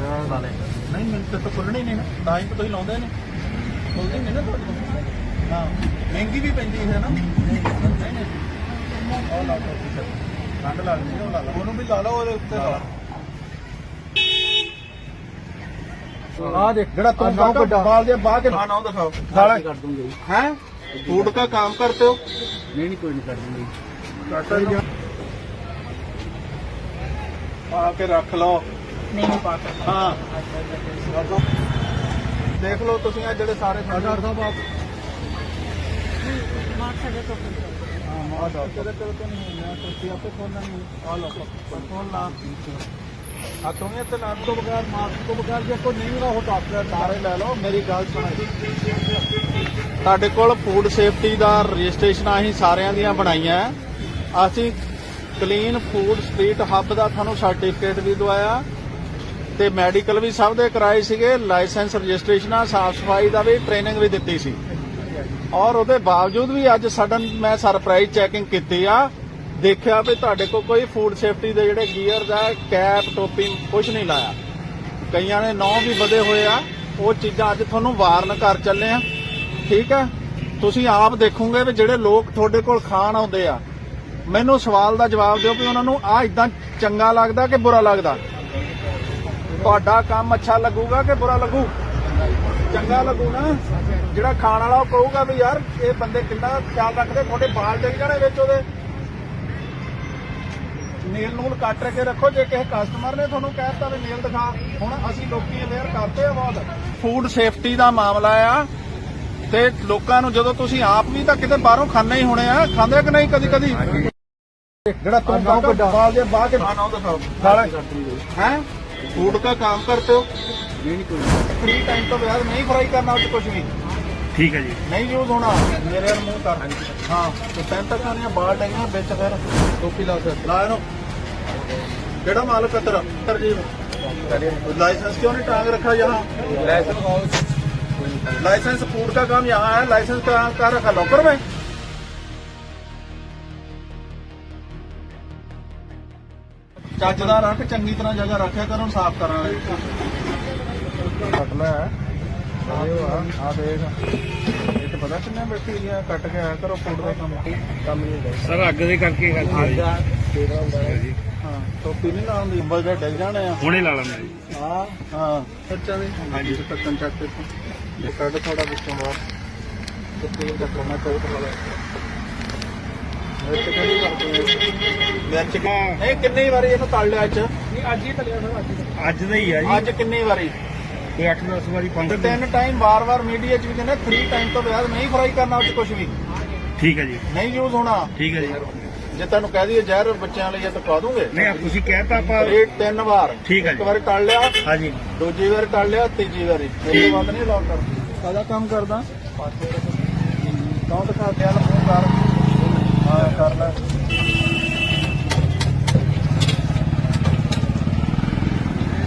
ਲਾ ਲੈ ਨਹੀਂ ਮੈਨੂੰ ਤਾਂ ਖੁੱਲਣੀ ਨਹੀਂ ਨਾ। ਤਾਂ ਹੀ ਤਾਂ ਤੁਸੀਂ ਲਾਉਂਦੇ ਨੇ। ਖੁੱਲਦੀ ਨਹੀਂ ਨਾ ਤੁਹਾਡੇ ਕੋਲ। ਹਾਂ ਮਹਿੰਗੀ ਵੀ ਪੈਂਦੀ ਹੈ ਨਾ। ਨਹੀਂ ਨਹੀਂ ਉਹ ਲਾ ਲਓ ਤੁਸੀਂ। ਠੰਡ ਲੱਗਦੀ ਹੈ ਉਹ ਲਾ ਲਓ। ਉਹਨੂੰ ਵੀ ਲਾ ਲਓ ਉਹਦੇ ਉੱਤੇ ਲਾ ਲਓ। ਆ ਦੇਖ ਜਿਹੜਾ ਤੂੰ ਬਾਹਰ ਕੱਢਾ ਬਾਲ ਦੇ ਬਾਹਰ ਕੇ ਹਾਂ ਨਾ ਉਹ ਦਿਖਾਓ ਸਾਲਾ ਕੱਢ ਦੂੰਗੇ ਹੈ? ਫੂਡ ਦਾ ਕੰਮ ਕਰਤੇ ਹੋ? ਨਹੀਂ ਨਹੀਂ ਕੋਈ ਨਹੀਂ ਕੱਢ ਦੂੰਗੇ ਆ ਕੇ ਰੱਖ ਲਓ। ਨਹੀਂ ਨਹੀਂ ਪਾ ਸਕਦਾ। ਹਾਂ। ਦੇਖ ਲਓ ਤੁਸੀਂ ਆ ਜਿਹੜੇ ਸਾਰੇ ਡਾਕਟਰ ਸਾਹਿਬ ਆਪ ਹਾਂ ਮਾਰ ਦੋ ਤੇਰੇ ਤੇਰੇ ਤੋਂ ਨਹੀਂ ਹੋਣਾ ਤੁਸੀਂ ਆਪੇ ਖੋਲਣਾ ਨਹੀਂ ਆ ਲਓ ਖੋਲ ਲਾ। ਆ ਤੁਮੇ ਤੇ ਨਾ ਤੋਂ ਬਗੈਰ ਮਾਸਕ ਤੋਂ ਬਗੈਰ ਜੇ ਕੋਈ ਨਹੀਂ ਹੋ ਡਾਕਟਰ ਸਾਰੇ ਲੈ ਲਓ। ਮੇਰੀ ਗੱਲ ਸੁਣੋ ਤੁਹਾਡੇ ਕੋਲ ਫੂਡ ਸੇਫਟੀ ਦਾ ਰਜਿਸਟ੍ਰੇਸ਼ਨ ਅਸੀਂ ਸਾਰਿਆਂ ਦੀਆਂ ਬਣਾਈਆਂ। ਅਸੀਂ ਕਲੀਨ ਫੂਡ ਸਟਰੀਟ ਹੱਬ ਦਾ ਤੁਹਾਨੂੰ ਸਰਟੀਫਿਕੇਟ ਵੀ ਦਵਾਇਆ। ਤੇ ਮੈਡੀਕਲ ਵੀ ਸਭ ਦੇ ਕਰਾਏ ਸੀਗੇ, ਲਾਇਸੈਂਸ ਰਜਿਸਟ੍ਰੇਸ਼ਨਾਂ, ਸਾਫ਼ ਸਫ਼ਾਈ ਦਾ ਵੀ, ਟ੍ਰੇਨਿੰਗ ਵੀ ਦਿੱਤੀ ਸੀ। ਔਰ ਉਹਦੇ ਬਾਵਜੂਦ ਵੀ ਅੱਜ ਸਡਨ ਮੈਂ ਸਰਪ੍ਰਾਈਜ਼ ਚੈਕਿੰਗ ਕੀਤੀ ਆ, ਦੇਖਿਆ ਵੀ ਤੁਹਾਡੇ ਕੋਲ ਕੋਈ ਫੂਡ ਸੇਫਟੀ ਦੇ ਜਿਹੜੇ ਗੀਅਰ ਦਾ ਕੈਪ ਟੋਪੀ ਕੁਝ ਨਹੀਂ ਲਾਇਆ। ਕਈਆਂ ਨੇ ਨੌ ਵੀ ਵਧੇ ਹੋਏ ਆ, ਉਹ ਚੀਜ਼ਾਂ ਅੱਜ ਤੁਹਾਨੂੰ ਵਾਰਨ ਕਰ ਚੱਲੇ ਆ। ਠੀਕ ਆ? ਤੁਸੀਂ ਆਪ ਦੇਖੋਗੇ ਵੀ ਜਿਹੜੇ ਲੋਕ ਤੁਹਾਡੇ ਕੋਲ ਖਾਣ ਆਉਂਦੇ ਆ, ਮੈਨੂੰ ਸਵਾਲ ਦਾ ਜਵਾਬ ਦਿਓ ਵੀ ਉਹਨਾਂ ਨੂੰ ਆ ਇਦਾਂ ਚੰਗਾ ਲੱਗਦਾ ਕਿ ਬੁਰਾ ਲੱਗਦਾ। ਤੁਹਾਡਾ ਕੰਮ ਅੱਛਾ ਲੱਗੂਗਾ ਕਿ ਬੁਰਾ ਲੱਗੂ? ਚੰਗਾ ਲੱਗੂ ਨਾ। ਜਿਹੜਾ ਖਾਣ ਵਾਲਾ ਉਹ ਕਹੂਗਾ ਵੀ ਯਾਰ ਇਹ ਬੰਦੇ ਕਿੰਨਾ ਖਿਆਲ ਰੱਖਦੇ ਤੁਹਾਡੇ ਬਾਲ ਡਿੱਗ ਜਾਣੇ ਵਿੱਚ ਉਹਦੇ। ਨੀਲ ਨੂਲ ਕੱਟ ਕੇ ਰੱਖੋ ਜੇ ਕਿਸੇ ਕਸਟਮਰ ਨੇ ਤੁਹਾਨੂੰ ਕਹਿਤਾ ਵੀ ਨੀਲ ਦਿਖਾ ਹੁਣ ਅਸੀਂ ਲੋਕੀ ਅਵੇਅਰ ਕਰਦੇ ਆ ਬਹੁਤ। ਫੂਡ ਸੇਫਟੀ ਦਾ ਮਾਮਲਾ ਆ ਤੇ ਲੋਕਾਂ ਨੂੰ ਜਦੋਂ ਤੁਸੀਂ ਆਪ ਵੀ ਤਾਂ ਕਿਤੇ ਬਾਹਰੋਂ ਖਾਣੇ ਹੀ ਹੋਣੇ ਆ ਖਾਂਦੇ ਕਿ ਨਹੀਂ ਕਦੀ ਕਦੀ ਜਿਹੜਾ ਤੂੰ ਬਾਹਰ ਦੇ ਬਾਹਰ ਕੇ ਖਾਣਾ ਉਹ ਦਿਖਾਓ ਹੈ? फूड का काम करते हो ਫ੍ਰੀ ਟਾਈਮ ਤੋਂ ਬਾਅਦ ਨਹੀਂ ਫਰਾਈ ਕਰਨਾ ਉਹ 'ਚ ਕੁਝ ਵੀ ਠੀਕ ਹੈ ਜੀ ਨਹੀਂ ਯੂਜ਼ ਹੋਣਾ ਮੇਰੇ ਵੱਲ ਮੂੰਹ ਕਰ ਹਾਂ ਤੇ ਪੈਂਟਾ ਖਾਣੀਆਂ ਬਾਲ ਡਾਈਆਂ ਵਿੱਚ ਫਿਰ ਟੋਪੀ ਲਾ ਕੇ ਲਾ ਇਹਨੂੰ ਕਿਹੜਾ ਮਾਲਕ ਹੈ ਤੇਰਾ ਤਰਜੀਬ लाइसेंस क्यों नहीं टांग रखा यहाँ लाइसेंस लाइसेंस फूड का काम यहाँ है लाइसेंस कहाँ कहाँ रखा लॉकर में ਚੱਜ ਦਾ ਰੱਖ ਚੰਗੀ ਤਰ੍ਹਾਂ ਜਗ੍ਹਾ ਰੱਖਿਆ ਕਰੋ ਸਾਫ਼ ਕਰਨ ਵਾਲੀ। ਕੱਟ ਲੈ ਆਇਓ ਆ ਆ ਦੇਖ। ਇਹ ਤਾਂ ਪਤਾ ਕਿੰਨੇ ਬੈਠੀ ਆ ਕੱਟ ਕੇ ਆਇਆ ਕਰੋ ਫੂਡ ਦਾ ਕੰਮ। ਕੰਮ ਨਹੀਂ ਹੁੰਦਾ। ਸਰ ਅੱਗ ਦੇ ਕਰਕੇ ਕਰਦੇ ਆ ਜੀ ਹਾਂ। ਟੋਪੀ ਨਹੀਂ ਲਾਉਂਦੀ ਅੰਬਲ ਦੇ ਡਿੱਗ ਜਾਣੇ ਆ। ਹੁਣੇ ਲਾ ਲੈਂਦਾ ਜੀ। ਹਾਂ ਹਾਂ ਸੱਚਾ ਵੀ ਹਾਂਜੀ। ਤੇ ਟੱਕਣ ਚੱਕ ਇਹ ਕੱਢ ਥੋੜਾ ਵਿੱਚੋਂ ਬਾਹਰ। ਤੇ ਤੇਲ ਦਾ ਕੋਨਾ ਚਾਹੀਦਾ ਕਿ- ਨਹੀਂ ਕਿੰਨੀ ਵਾਰੀ ਇਹਨੂੰ ਤਲ ਲਿਆ ਅੱਜ? ਨਹੀਂ ਅੱਜ ਹੀ ਤਲਿਆ ਸਰ ਅੱਜ ਹੀ ਅੱਜ ਦਾ ਹੀ ਆ ਜੀ। ਅੱਜ ਕਿੰਨੀ ਵਾਰੀ? ਕੋਈ 8-10 ਵਾਰੀ ਤੇ ਪੰਜ ਤਿੰਨ ਟਾਈਮ ਵਾਰ-ਵਾਰ ਮੀਡੀਆ 'ਚ ਵੀ ਕਹਿੰਦੇ 3 ਟਾਈਮ ਤੋਂ ਬਾਅਦ ਨਹੀਂ ਫਰਾਈ ਕਰਨਾ ਉਹ 'ਚ ਕੁਝ ਵੀ। ਠੀਕ ਹੈ ਜੀ। ਨਹੀਂ ਯੂਜ਼ ਹੋਣਾ। ਠੀਕ ਹੈ ਜੀ। ਜੇ ਤੁਹਾਨੂੰ ਕਹਿ ਦਈਏ ਜ਼ਹਿਰ ਬੱਚਿਆਂ ਲਈ ਇਹ ਤਾਂ ਪਾ ਦੋਗੇ। ਨਹੀਂ ਆਪ ਤੁਸੀਂ ਕਹਿਤਾ ਆਪਾਂ ਰੇਟ ਤਿੰਨ ਵਾਰ। ਠੀਕ ਹੈ ਇੱਕ ਜੀ। ਵਾਰ ਤਲ ਲਿਆ। ਹਾਂਜੀ। ਦੂਜੀ ਵਾਰ ਕਰ ਲਿਆ ਤੀਜੀ ਵਾਰੀ। ਉਸ ਤੋਂ ਬਾਅਦ ਨਹੀਂ ਲਾਕ ਕਰ। ਕਾਹਦਾ ਕੰਮ ਕਰਦਾ? ਕੌਣ ਦਿਖਾ ਦਿਆ ਮੂੰਹ ਕਰ। ਹਾਂ ਕਰ ਲੈ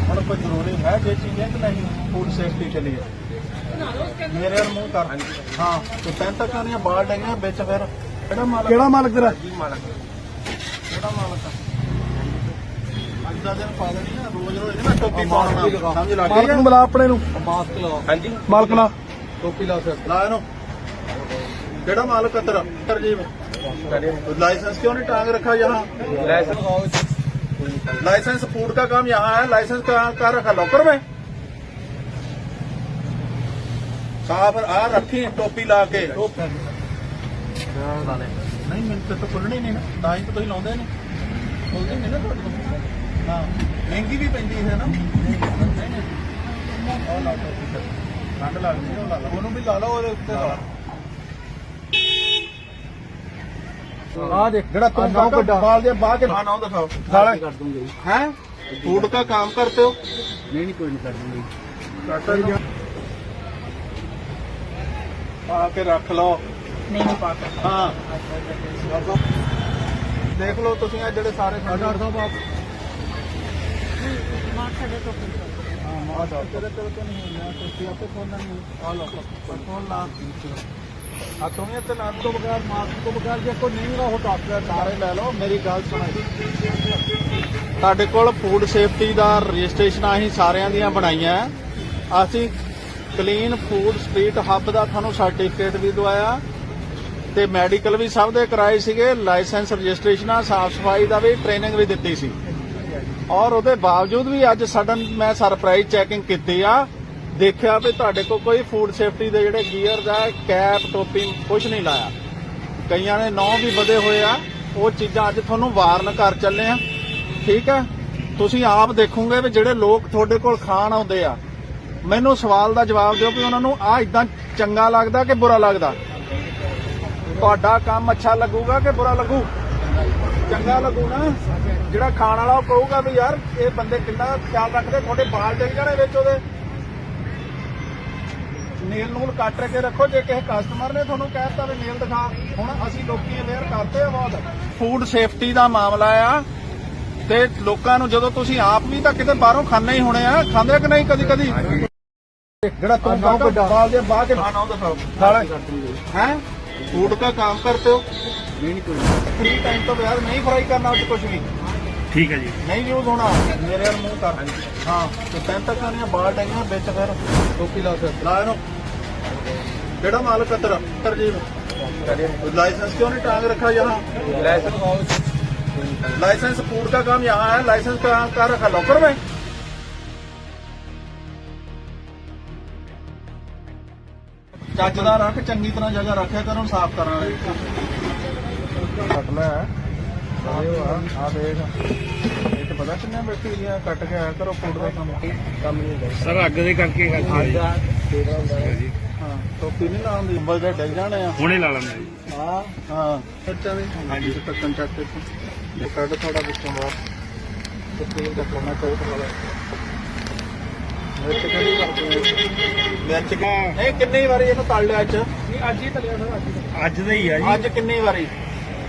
ਹੁਣ ਕੋਈ ਜ਼ਰੂਰੀ ਹੈ ਜੇ ਚੀਜ਼ ਹੈ ਕਿ ਨਹੀਂ? ਫੂਡ ਸੇਫਟੀ ਕੇ ਲਈ। ਮੇਰੇ ਵੱਲ ਮੂੰਹ ਕਰ। ਹਾਂ ਤੇ ਪੈਂਟਾ ਕਾਨੀਆਂ ਬਾਲ ਡੰਗੀਆਂ ਵਿੱਚ ਫਿਰ। ਕਿਹੜਾ ਮਾਲਕ? ਕਿਹੜਾ ਮਾਲਕ ਤੇਰਾ? ਕਿਹੜਾ ਮਾਲਕ ਆ? ਅੱਜ ਦਾ ਦਿਨ ਪਾ ਦੇਣੀ ਨਾ ਰੋਜ਼ ਰੋਜ਼ ਨਾ ਟੋਪੀ ਪਾਉਣਾ ਸਮਝ ਲੱਗ ਗਈ। ਮਾਲਕ ਨੂੰ ਬੁਲਾ ਆਪਣੇ ਨੂੰ। ਮਾਸਕ ਲਾਓ। ਹਾਂਜੀ। ਮਾਲਕ ਲਾ ਟੋਪੀ ਲਾ ਇਹਨੂੰ। ਕਿਹੜਾ ਮਾਲਕ ਹੈ ਤੇਰਾ? ਤਰਜੀਬ। लाइसेंस क्यों नहीं टांग रखा यहाँ लाइसेंस फूड का काम यहाँ है लाइसेंस कहाँ कहाँ रखा लॉकर में साफ आ रखी टोपी ला के नहीं मिलते तो खुलनी नहीं ना ਤਾਂ ਹੀ ਤਾਂ ਤੁਸੀਂ ਲਾਉਂਦੇ ਨਹੀਂ ਖੁੱਲਦੀ ਨਹੀਂ ਨਾ ਤੁਹਾਡੇ ਕੋਲ ਹਾਂ ਮਹਿੰਗੀ ਵੀ ਪੈਂਦੀ ਹੈ ਨਾ ਉਹ ਲਾ ਟੋਪੀ ਫਿਰ ਠੰਡ ਲੱਗਦੀ ਹੈ ਉਹ ਲਾ ਲਾ ਉਹਨੂੰ ਵੀ ਲਾ ਲਓ ਉਹਦੇ ਉੱਤੇ ਲਾ ਆ ਦੇਖ ਜਿਹੜਾ ਤੂੰ ਬਾਹਰ ਬਾਲ ਦੇ ਬਾਹਰ ਕੇ ਖਾਣਾ ਉਹ ਦਿਖਾਓ साला ਕਰ ਦੂੰਗੇ हैं फूड का काम करते हो ਨਹੀਂ ਨਹੀਂ ਕੋਈ ਨਹੀਂ ਕਰ ਦੂੰਗੀ ਪਾ ਕੇ ਰੱਖ ਲਓ ਨਹੀਂ ਨਹੀਂ ਪਾ ਸਕਦਾ ਹਾਂ ਦੇਖ ਲਓ ਤੁਸੀਂ ਆ ਜਿਹੜੇ ਸਾਰੇ ਡਾਕਟਰ ਸਾਹਿਬ ਆਪ ਹਾਂ ਮਾਰ ਦੋ ਤੇਰੇ ਤੇਰੇ ਤੋਂ ਨਹੀਂ ਹੋਣਾ ਤੁਸੀਂ ਆਪੇ ਖੋਲਣਾ ਨਹੀਂ ਆ ਲਓ ਖੋਲ ਲਾ ਆ ਤੁਮੇ ਤੇ ਨਾ ਤੋਂ ਬਗੈਰ ਮਾਸਕ ਤੋਂ ਬਗੈਰ, ਜੇ ਕੋਈ ਨਹੀਂ ਹੋ ਡਾਕਟਰ ਸਾਰੇ ਲੈ ਲਓ, ਮੇਰੀ ਗੱਲ ਸੁਣੋ ਤੁਹਾਡੇ ਕੋਲ ਫੂਡ ਸੇਫਟੀ ਦਾ ਰਜਿਸਟ੍ਰੇਸ਼ਨ ਅਸੀਂ ਸਾਰਿਆਂ ਦੀਆਂ ਬਣਾਈਆਂ ਹੈ। ਅਸੀਂ ਕਲੀਨ ਫੂਡ ਸਟਰੀਟ ਹੱਬ ਦਾ ਤੁਹਾਨੂੰ ਸਰਟੀਫਿਕੇਟ ਵੀ ਦਵਾਇਆ ਤੇ ਮੈਡੀਕਲ ਵੀ ਸਭ ਦੇ ਕਰਾਏ ਸੀਗੇ ਲਾਇਸੈਂਸ ਰਜਿਸਟ੍ਰੇਸ਼ਨ ਆ ਸਾਫ਼ ਸਫ਼ਾਈ ਦਾ ਵੀ ਟ੍ਰੇਨਿੰਗ ਵੀ ਦਿੱਤੀ ਸੀ ਔਰ ਉਹਦੇ ਬਾਵਜੂਦ ਵੀ ਅੱਜ ਸਡਨ ਮੈਂ ਸਰਪ੍ਰਾਈਜ਼ ਚੈਕਿੰਗ ਕੀਤੀ ਆ ਦੇਖਿਆ ਵੀ ਤੁਹਾਡੇ ਕੋਲ ਕੋਈ ਫੂਡ ਸੇਫਟੀ ਦੇ ਜਿਹੜੇ ਗੀਅਰ ਆ ਕੈਪ ਟੋਪੀ ਕੁਝ ਨਹੀਂ ਲਾਇਆ। ਕਈਆਂ ਨੇ ਨੌ ਵੀ ਵਧੇ ਹੋਏ ਆ, ਉਹ ਚੀਜ਼ਾਂ ਅੱਜ ਤੁਹਾਨੂੰ ਵਾਰਨ ਕਰ ਚੱਲੇ ਆ। ਠੀਕ ਆ? ਤੁਸੀਂ ਆਪ ਦੇਖੋਗੇ ਵੀ ਜਿਹੜੇ ਲੋਕ ਤੁਹਾਡੇ ਕੋਲ ਖਾਣ ਆਉਂਦੇ ਆ, ਮੈਨੂੰ ਸਵਾਲ ਦਾ ਜਵਾਬ ਦਿਓ ਵੀ ਉਹਨਾਂ ਨੂੰ ਆ ਇਦਾਂ ਚੰਗਾ ਲੱਗਦਾ ਕਿ ਬੁਰਾ ਲੱਗਦਾ? ਤੁਹਾਡਾ ਕੰਮ ਅੱਛਾ ਲੱਗੂਗਾ ਕਿ ਬੁਰਾ ਲੱਗੂ? ਚੰਗਾ ਲੱਗੂ ਨਾ। ਜਿਹੜਾ ਖਾਣ ਵਾਲਾ ਉਹ ਕਹੂਗਾ ਵੀ ਯਾਰ, ਇਹ ਬੰਦੇ ਕਿੰਨਾ ਖਿਆਲ ਰੱਖਦੇ, ਤੁਹਾਡੇ ਬਾਲ ਡਿੱਗ ਜਾਣੇ ਵਿੱਚ ਉਹਦੇ। ਨੇਲ ਨੂਲ ਕੱਟ ਕੇ ਰੱਖੋ ਜੇ ਕਿਸੇ ਕਸਟਮਰ ਨੇ ਤੁਹਾਨੂੰ ਕਹਿਤਾ ਵੀ ਨੇਲ ਦਿਖਾ ਹੁਣ ਅਸੀਂ ਲੋਕੀ ਅਵੇਅਰ ਕਰਤੇ ਆ ਬਹੁਤ। ਫੂਡ ਸੇਫਟੀ ਦਾ ਮਾਮਲਾ ਆ ਤੇ ਲੋਕਾਂ ਨੂੰ ਜਦੋਂ ਤੁਸੀਂ ਆਪ ਵੀ ਤਾਂ ਕਿਤੇ ਬਾਹਰੋਂ ਖਾਣੇ ਹੀ ਹੋਣੇ ਆ ਖਾਂਦੇ ਕਿ ਨਹੀਂ ਕਦੀ ਕਦੀ ਜਿਹੜਾ ਤੂੰ ਗਾਉਂ ਕੋ ਡਾਲ ਦੇ ਬਾਅਦ ਕੇ ਖਾਣਾ ਉਹਦਾ ਸਭ ਹੈ? ਫੂਡ ਦਾ ਕੰਮ ਕਰਤੇ ਹੋ ਨਹੀਂ ਕੋਈ ਫ੍ਰੀ ਟਾਈਮ ਤੋਂ ਯਾਰ ਨਹੀਂ ਫਰਾਈ ਕਰਨਾ ਉਹ ਕੁਝ ਵੀ। ਠੀਕ ਹੈ ਜੀ। ਨਹੀਂ ਯੂਜ਼ ਹੋਣਾ। ਮੇਰੇ ਮੂੰਹ ਕਰ। ਹਾਂ ਤੇ ਪੈਂਟਾਂ ਕਰਨੀਆਂ ਬਾਲ ਟੈਂਗੀਆਂ ਵਿੱਚ ਫਿਰ। ਟੋਪੀ ਲਾ ਕੇ। ਲਾ ਇਹਨੂੰ। ਕਿਹੜਾ ਮਾਲਕ ਹੈ ਤੇਰਾ तरजीब लाइसेंस क्यों नहीं टांग रखा यहाँ लाइसेंस लाइसेंस फूड का काम यहाँ है लाइसेंस कहाँ कहाँ रखा लॉकर में ਚੱਜ ਦਾ ਰੱਖ ਚੰਗੀ ਤਰ੍ਹਾਂ ਜਗ੍ਹਾ ਰੱਖਿਆ ਕਰੋ ਸਾਫ਼ ਕਰਨ ਵਾਲੀ ਕੱਟ ਲੈ ਆ ਦੇਖ ਇਹ ਤਾਂ ਪਤਾ ਕਿੰਨੇ ਬੈਠੀ ਦੀਆਂ ਕੱਟ ਕੇ ਆਇਆ ਕਰੋ ਫੂਡ ਦਾ ਕੰਮ ਕੰਮ ਨਹੀਂ ਹੁੰਦਾ ਸਰ ਅੱਗ ਦੇ ਕਰਕੇ ਕਰਦੇ ਜੀ ਹਾਂ। ਟੋਪੀ ਨਹੀਂ ਲਾਉਂਦੀ ਅੰਬਲ ਦੇ ਡਿੱਗ ਜਾਣੇ ਆ। ਹੁਣੇ ਲਾ ਲੈਂਦਾ ਜੀ। ਹਾਂ ਹਾਂ। ਸੱਚਾ ਵੀ। ਹਾਂਜੀ। ਟੱਕਣ ਚੱਕ ਕੇ ਇਹ ਕੱਢ ਥੋੜਾ ਵਿੱਚੋਂ ਬਾਹਰ। ਤੇ ਤੇਲ ਦਾ ਕੋਨਾ ਚਾਹੀਦਾ ਥੋੜਾ ਮਿਰਚ ਕਿਹੜੀ ਕਰਦੇ ਮਿਰਚ ਕਿ- ਨਹੀਂ ਕਿੰਨੀ ਵਾਰੀ ਇਹਨੂੰ ਤਲ ਲਿਆ ਅੱਜ? ਨਹੀਂ ਅੱਜ ਹੀ ਤਲਿਆ ਸਰ ਅੱਜ ਹੀ ਅੱਜ ਦਾ ਹੀ ਆ ਜੀ। ਅੱਜ ਕਿੰਨੀ ਵਾਰੀ?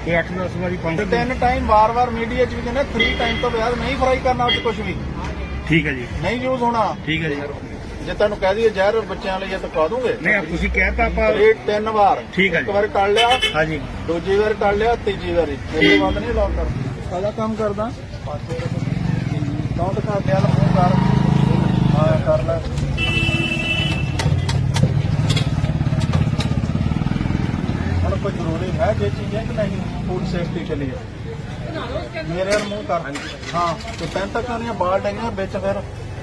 ਕੋਈ 8-10 ਵਾਰੀ ਪੰਜ ਤਿੰਨ ਟਾਈਮ ਵਾਰ-ਵਾਰ ਮੀਡੀਆ 'ਚ ਵੀ ਕਹਿੰਦੇ 3 ਟਾਈਮ ਤੋਂ ਬਾਅਦ ਨਹੀਂ ਫਰਾਈ ਕਰਨਾ ਉਹ ਕੁਝ ਵੀ। ਠੀਕ ਹੈ ਜੀ। ਨਹੀਂ ਯੂਜ਼ ਹੋਣਾ। ਠੀਕ ਹੈ ਜੀ। ਜੇ ਤੁਹਾਨੂੰ ਕਹਿ ਦਈਏ ਜ਼ਹਿਰ ਬੱਚਿਆਂ ਲਈ ਇਹ ਤਾਂ ਪਾ ਦੂੰਗੇ। ਨਹੀਂ ਆਪ ਤੁਸੀਂ ਕਹਿਤਾ ਆਪਾਂ ਇਹ ਤਿੰਨ ਵਾਰ। ਠੀਕ ਹੈ ਇੱਕ। ਵਾਰ ਤਲ ਲਿਆ ਹਾਂਜੀ। ਦੂਜੀ ਵਾਰ ਕਰ ਲਿਆ ਤੀਜੀ ਵਾਰੀ ਇਹ। ਬੰਦ ਨਹੀਂ ਲਾਉ ਕਰ ਸਾਦਾ ਕੰਮ ਕਰਦਾ। ਕਾਉਂਟ ਕਰ ਲਿਆ ਮੂੰਹ ਕਰ। ਹਾਂ ਕਰ ਲੈ। ਹੁਣ ਕੋਈ ਜ਼ਰੂਰੀ ਹੈ ਜੇ ਚੀਜ਼ ਹੈ ਕਿ ਨਹੀਂ ਫੂਡ ਸੇਫਟੀ ਕੇ ਲਈ। ਮੇਰੇ ਮੂੰਹ ਕਰ। ਹਾਂ ਤੇ ਪੈਨ ਤੱਕ ਨਹੀਂ ਬਾਲ ਡੰਗੀਆਂ ਵਿੱਚ ਫਿਰ।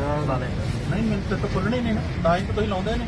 ਨਹੀਂ ਮੈਨੂੰ ਤੇ ਖੁੱਲਣੇ ਨਹੀਂ ਨਾ ਤਾਂ ਹੀ ਲਾਉਂਦੇ ਨੇ।